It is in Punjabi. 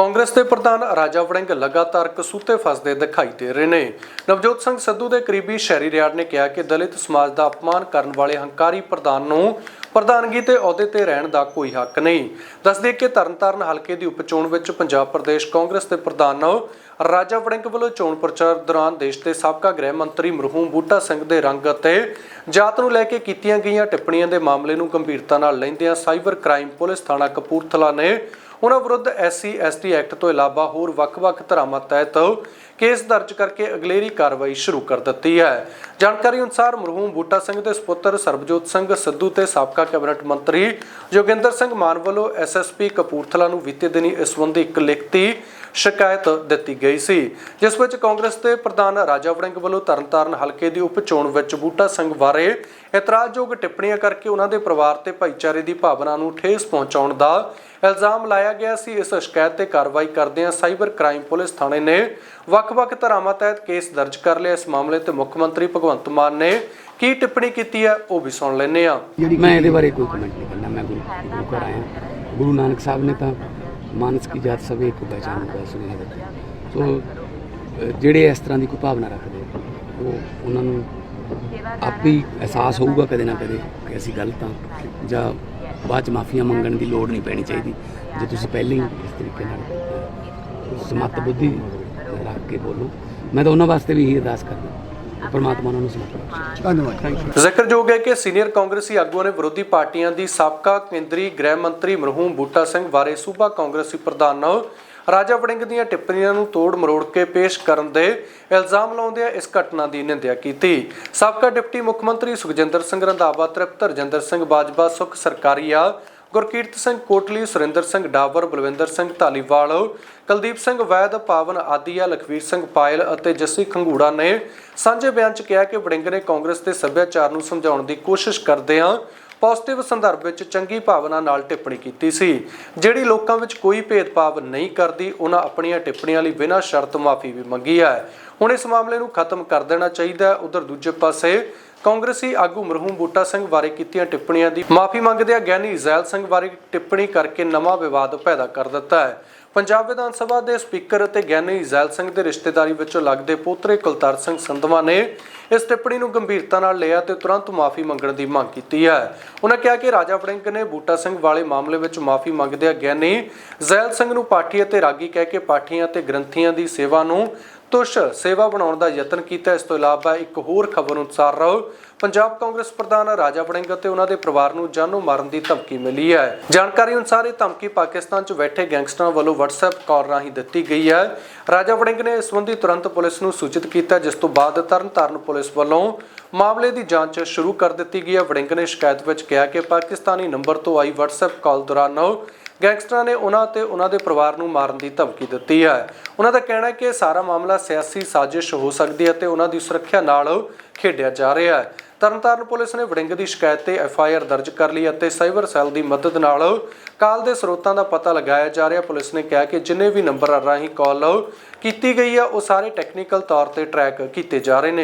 ਕਾਂਗਰਸ ਦੇ ਪ੍ਰਧਾਨ ਰਾਜਾ ਵੜਿੰਗ ਲਗਾਤਾਰ ਕਸੂਤੇ ਫਸਦੇ ਦਿਖਾਈ ਦੇ ਰਹੇ ਨੇ। ਨਵਜੋਤ ਸਿੰਘ ਸਿੱਧੂ ਦੇ ਕਰੀਬੀ ਸ਼ਹਿਰੀ ਰਿਆੜ ਨੇ ਕਿਹਾ ਕਿ ਦਲਿਤ ਸਮਾਜ ਦਾ ਅਪਮਾਨ ਕਰਨ ਵਾਲੇ ਹੰਕਾਰੀ ਪ੍ਰਧਾਨ ਨੂੰ ਪ੍ਰਧਾਨਗੀ ਤੇ ਅਹੁਦੇ ਤੇ ਰਹਿਣ ਦਾ ਕੋਈ ਹੱਕ ਨਹੀਂ। ਦੱਸਦੇ ਕਿ ਤਰਨਤਾਰਨ ਹਲਕੇ ਦੀ ਉਪਚੋਣ ਵਿੱਚ ਪੰਜਾਬ ਪ੍ਰਦੇਸ਼ ਕਾਂਗਰਸ ਦੇ ਪ੍ਰਧਾਨ ਰਾਜਾ ਵੜਿੰਗ ਵੱਲੋਂ ਚੋਣ ਪ੍ਰਚਾਰ ਦੌਰਾਨ ਦੇਸ਼ ਦੇ ਸਾਬਕਾ ਗ੍ਰਹਿ ਮੰਤਰੀ ਮਰਹੂਮ ਬੂਟਾ ਸਿੰਘ ਦੇ ਰੰਗ ਅਤੇ ਜਾਤ ਨੂੰ ਲੈ ਕੇ ਕੀਤੀਆਂ ਗਈਆਂ ਟਿੱਪਣੀਆਂ ਦੇ ਮਾਮਲੇ ਨੂੰ ਗੰਭੀਰਤਾ ਨਾਲ ਲੈਂਦਿਆਂ ਸਾਈਬਰ ਕ੍ਰਾਈਮ ਪੁਲਿਸ ਥਾਣਾ ਕਪੂਰਥਲਾ ਨੇ ਉਹਨਾਂ ਵਿਰੁੱਧ ਐਸਸੀ, ਐਸਟੀ ਐਕਟ ਤੋਂ ਇਲਾਵਾ ਹੋਰ ਵੱਖ-ਵੱਖ ਧਾਰਾਵਾਂ ਤਹਿਤ ਕੇਸ ਦਰਜ ਕਰਕੇ ਅਗਲੇਰੀ ਕਾਰਵਾਈ ਸ਼ੁਰੂ ਕਰ ਦਿੱਤੀ ਹੈ। ਜਾਣਕਾਰੀ ਅਨੁਸਾਰ ਮਰਹੂਮ ਬੂਟਾ ਸਿੰਘ ਦੇ ਸੁਪੁੱਤਰ ਸਰਬਜੋਤ ਸਿੰਘ ਸਿੱਧੂ ਤੇ ਸਾਬਕਾ ਕੈਬਨਿਟ ਮੰਤਰੀ ਜੋਗਿੰਦਰ ਸਿੰਘ ਮਾਨ ਵੱਲੋਂ ਐਸਐਸਪੀ ਕਪੂਰਥਲਾ ਨੂੰ ਬੀਤੇ ਦਿਨੀ ਇਸ ਸੰਬੰਧੀ ਇੱਕ ਲਿਖਤੀ ਸ਼ਿਕਾਇਤ ਦਿੱਤੀ ਗਈ ਸੀ, ਜਿਸ ਵਿੱਚ ਕਾਂਗਰਸ ਦੇ ਪ੍ਰਧਾਨ ਰਾਜਾ ਵੜਿੰਗ ਵੱਲੋਂ ਤਰਨਤਾਰਨ ਹਲਕੇ ਦੀ ਉਪ ਵਿੱਚ ਬੂਟਾ ਸਿੰਘ ਬਾਰੇ ਇਤਰਾਜ਼ਯੋਗ ਟਿੱਪਣੀਆਂ ਕਰਕੇ ਉਹਨਾਂ ਦੇ ਪਰਿਵਾਰ ਤੇ ਭਾਈਚਾਰੇ ਦੀ ਭਾਵਨਾ ਨੂੰ ਠੇਸ ਪਹੁੰਚਾਉਣ ਦਾ ਇਲਜ਼ਾਮ ਲਾਇਆ ਗਿਆ ਸੀ। ਇਸ ਸ਼ਿਕਾਇਤ ਤੇ ਕਾਰਵਾਈ ਕਰਦਿਆਂ ਸਾਈਬਰ ਕ੍ਰਾਈਮ ਪੁਲਿਸ ਥਾਣੇ ਨੇ ਵੱਖ-ਵੱਖ ਧਾਰਾਵਾਂ ਤਹਿਤ ਕੇਸ ਦਰਜ ਕਰ ਲਿਆ। ਇਸ ਮਾਮਲੇ ਤੇ ਮੁੱਖ ਮੰਤਰੀ ਭਗਵੰਤ ਮਾਨ ਨੇ ਕੀ ਟਿੱਪਣੀ ਕੀਤੀ ਹੈ, ਉਹ ਵੀ ਸੁਣ ਲੈਂਦੇ ਹਾਂ। ਮੈਂ ਇਹਦੇ ਬਾਰੇ ਕੋਈ ਕਮੈਂਟ ਨਹੀਂ ਕਰਨਾ। ਮੈਂ ਗੁਰੂ ਘਰ ਆਇਆ। ਗੁਰੂ ਨਾਨਕ ਸਾਹਿਬ ਨੇ ਤਾਂ ਮਾਨਸ ਕੀ ਜਾਤ ਸਭ ਇੱਕ ਪਹਿਚਾਨ ਦਾ ਸੁਨੇਹਾ ਦਿੱਤਾ ਸੋ ਜਿਹੜੇ ਇਸ ਤਰ੍ਹਾਂ ਦੀ ਕੋਈ ਭਾਵਨਾ ਰੱਖਦੇ ਉਹ ਉਹਨਾਂ ਨੂੰ ਆਪੇ ਹੀ ਅਹਿਸਾਸ ਹੋਊਗਾ ਕਦੇ ਨਾ ਕਦੇ ਕਿ ਅਸੀਂ ਗਲਤ ਹਾਂ ਜਾਂ ਬਾਅਦ ਚ ਮਾਫੀਆਂ ਮੰਗਣ ਦੀ ਲੋੜ ਨਹੀਂ ਪੈਣੀ ਚਾਹੀਦੀ। ਜੇ ਤੁਸੀਂ ਪਹਿਲਾਂ ਹੀ ਇਸ ਤਰੀਕੇ ਨਾਲ ਸਮਤ ਬੁੱਧੀ ਰੱਖ ਕੇ ਬੋਲੋ। ਮੈਂ ਤਾਂ ਉਹਨਾਂ ਵਾਸਤੇ ਵੀ ਇਹੀ ਅਰਦਾਸ ਕਰਦਾ। ਪਰਮਾਤਮਾ ਉਹਨਾਂ ਨੂੰ ਬਖਸ਼ੇ ਧੰਨਵਾਦ। ਥੈਂਕ ਯੂ ਜ਼ਿਕਰਯੋਗ ਹੈ ਕਿ ਸੀਨੀਅਰ ਕਾਂਗਰਸੀ ਆਗੂਆਂ ਨੇ ਵਿਰੋਧੀ ਪਾਰਟੀਆਂ ਦੀ ਸਾਬਕਾ ਕੇਂਦਰੀ ਗ੍ਰਹਿ ਮੰਤਰੀ ਮਰਹੂਮ ਬੂਟਾ ਸਿੰਘ ਬਾਰੇ ਸੂਬਾ ਕਾਂਗਰਸੀ ਪ੍ਰਧਾਨ ਰਾਜਾ ਵੜਿੰਗ ਦੀਆਂ ਟਿੱਪਣੀਆਂ ਨੂੰ ਤੋੜ ਮਰੋੜ ਕੇ ਪੇਸ਼ ਕਰਨ ਦੇ ਇਲਜ਼ਾਮ ਲਾਉਂਦਿਆਂ ਇਸ ਘਟਨਾ ਦੀ ਨਿੰਦਿਆ ਕੀਤੀ। ਸਾਬਕਾ ਡਿਪਟੀ ਮੁੱਖ ਮੰਤਰੀ ਸੁਖਜਿੰਦਰ ਸਿੰਘ ਰੰਧਾਵਾ ਤ੍ਰਿਪਤ ਰਜਿੰਦਰ ਸਿੰਘ ਬਾਜਵਾ ਸੁਖ ਸਰਕਾਰੀਆ ਗੁਰਕੀਰਤ ਸਿੰਘ ਕੋਟਲੀ, ਸੁਰਿੰਦਰ ਸਿੰਘ ਡਾਬਰ ਬਲਵਿੰਦਰ ਸਿੰਘ ਧਾਲੀਵਾਲ, ਕੁਲਦੀਪ ਸਿੰਘ ਵੈਦ, ਪਾਵਨ ਆਦੀਆ ਲਖਵੀਰ ਸਿੰਘ ਪਾਇਲ ਅਤੇ ਜੱਸੀ ਖੰਗੂੜਾ ਨੇ ਸਾਂਝੇ ਬਿਆਨ 'ਚ ਕਿਹਾ ਕਿ ਵੜਿੰਗ ਨੇ ਕਾਂਗਰਸ ਦੇ ਸੱਭਿਆਚਾਰ ਨੂੰ ਸਮਝਾਉਣ ਦੀ ਕੋਸ਼ਿਸ਼ ਕਰਦਿਆਂ ਪੋਜ਼ਿਟਿਵ ਸੰਦਰਭ ਵਿੱਚ ਚੰਗੀ ਭਾਵਨਾ ਨਾਲ ਟਿੱਪਣੀ ਕੀਤੀ ਸੀ। ਜਿਹੜੀ ਲੋਕਾਂ ਵਿੱਚ ਕੋਈ ਭੇਦਭਾਵ ਨਹੀਂ ਕਰਦੀ, ਉਹਨਾਂ ਆਪਣੀਆਂ ਟਿੱਪਣੀਆਂ ਲਈ ਬਿਨਾਂ ਸ਼ਰਤ ਮਾਫੀ ਵੀ ਮੰਗੀ ਹੈ। ਹੁਣ ਇਸ ਮਾਮਲੇ ਨੂੰ ਖਤਮ ਕਰ ਦੇਣਾ ਚਾਹੀਦਾ ਹੈ। ਉਧਰ ਦੂਜੇ ਪਾਸੇ ਕਾਂਗਰਸੀ ਆਗੂ ਮਰਹੂਮ ਬੂਟਾ ਸਿੰਘ ਬਾਰੇ ਕੀਤੀਆਂ ਟਿੱਪਣੀਆਂ ਦੀ ਮਾਫੀ ਮੰਗਦਿਆਂ ਗਿਆਨੀ ਜ਼ੈਲ ਸਿੰਘ ਬਾਰੇ ਟਿੱਪਣੀ ਕਰਕੇ ਨਵਾਂ ਵਿਵਾਦ ਪੈਦਾ ਕਰ ਦਿੱਤਾ ਹੈ। ਪੰਜਾਬ ਵਿਧਾਨ ਸਭਾ ਦੇ ਸਪੀਕਰ ਅਤੇ ਗਿਆਨੀ ਜ਼ੈਲ ਸਿੰਘ ਦੇ ਰਿਸ਼ਤੇਦਾਰੀ ਵਿੱਚੋਂ ਲੱਗਦੇ ਪੋਤਰੇ ਕੁਲਤਾਰ ਸਿੰਘ ਸੰਧਵਾ ਨੇ ਇਸ ਟਿੱਪਣੀ ਨੂੰ ਗੰਭੀਰਤਾ ਨਾਲ ਲਿਆ ਤੇ ਤੁਰੰਤ ਮਾਫੀ ਮੰਗਣ ਦੀ ਮੰਗ ਕੀਤੀ ਹੈ। ਉਹਨਾਂ ਕਿਹਾ ਕਿ ਰਾਜਾ ਵੜਿੰਗ ਨੇ ਬੂਟਾ ਸਿੰਘ ਵਾਲੇ ਮਾਮਲੇ ਵਿੱਚ ਮਾਫੀ ਮੰਗਦਿਆਂ ਗਿਆਨੀ ਜ਼ੈਲ ਸਿੰਘ ਨੂੰ ਪਾਠੀ ਅਤੇ ਰਾਗੀ ਕਹਿ ਕੇ ਪਾਠੀਆਂ ਤੇ ਗ੍ਰੰਥੀਆਂ ਦੀ ਸੇਵਾ ਨੂੰ ਤੁਸ਼ ਸੇਵਾ ਬਣਾਉਣ ਦਾ ਯਤਨ ਕੀਤਾ, ਇਸ ਤੋਂ ਇਲਾਵਾ ਇੱਕ ਹੋਰ ਖਬਰ ਅਨੁਸਾਰ ਰਹੋ, ਪੰਜਾਬ ਕਾਂਗਰਸ ਪ੍ਰਧਾਨ ਰਾਜਾ ਵੜਿੰਗ ਅਤੇ ਉਹਨਾਂ ਦੇ ਪਰਿਵਾਰ ਨੂੰ ਜਾਨੋਂ ਮਾਰਨ ਦੀ ਧਮਕੀ ਮਿਲੀ ਹੈ। ਜਾਣਕਾਰੀ ਅਨੁਸਾਰ ਇਹ ਧਮਕੀ ਪਾਕਿਸਤਾਨ 'ਚ ਬੈਠੇ ਗੈਂਗਸਟਰਾਂ ਵੱਲੋਂ WhatsApp ਕਾਲ ਰਾਹੀਂ ਦਿੱਤੀ ਗਈ ਹੈ। ਰਾਜਾ ਵੜਿੰਗ ਨੇ ਇਸ ਸੰਬੰਧੀ ਤੁਰੰਤ ਪੁਲਿਸ ਨੂੰ ਸੂਚਿਤ ਕੀਤਾ, ਜਿਸ ਤੋਂ ਬਾਅਦ ਤਰਨਤਾਰਨ ਪੁਲਿਸ ਵੱਲੋਂ ਮਾਮਲੇ ਦੀ ਜਾਂਚ ਸ਼ੁਰੂ ਕਰ ਦਿੱਤੀ ਗਈ ਹੈ। ਵੜਿੰਗ ਨੇ ਸ਼ਿਕਾਇਤ ਵਿੱਚ ਕਿਹਾ ਕਿ ਪਾਕਿਸਤਾਨੀ ਨੰਬਰ ਤੋਂ ਆਈ WhatsApp ਕਾਲ ਦੌਰਾਨ ਗੈਂਗਸਟਰਾਂ ਨੇ ਉਹਨਾਂ ਤੇ ਉਹਨਾਂ ਦੇ ਪਰਿਵਾਰ ਨੂੰ ਮਾਰਨ ਦੀ ਧਮਕੀ ਦਿੱਤੀ ਹੈ। ਉਹਨਾਂ ਦਾ ਕਹਿਣਾ ਹੈ ਕਿ ਇਹ ਸਾਰਾ ਮਾਮਲਾ ਸਿਆਸੀ ਸਾਜ਼ਿਸ਼ ਹੋ ਸਕਦੀ ਹੈ ਤੇ ਉਹਨਾਂ ਦੀ ਸੁਰੱਖਿਆ ਨਾਲ ਖੇਡਿਆ ਜਾ ਰਿਹਾ ਹੈ। ਤਰਨਤਾਰਨ ਪੁਲਿਸ ਨੇ ਵੜਿੰਗ ਦੀ ਸ਼ਿਕਾਇਤ ਤੇ ਐਫ ਆਈ ਆਰ ਦਰਜ ਕਰ ਲਈ ਅਤੇ ਸਾਈਬਰ ਸੈੱਲ ਦੀ ਮਦਦ ਨਾਲ ਕਾਲ ਦੇ ਸਰੋਤਾਂ ਦਾ ਪਤਾ ਲਗਾਇਆ ਜਾ ਰਿਹਾ। ਪੁਲਿਸ ਨੇ ਕਿਹਾ ਕਿ ਜਿੰਨੇ ਵੀ ਨੰਬਰਾਂ ਰਾਹੀਂ ਕਾਲ ਕੀਤੀ ਗਈ ਹੈ, ਉਹ ਸਾਰੇ ਟੈਕਨੀਕਲ ਤੌਰ ਤੇ ਟਰੈਕ ਕੀਤੇ ਜਾ ਰਹੇ ਨੇ।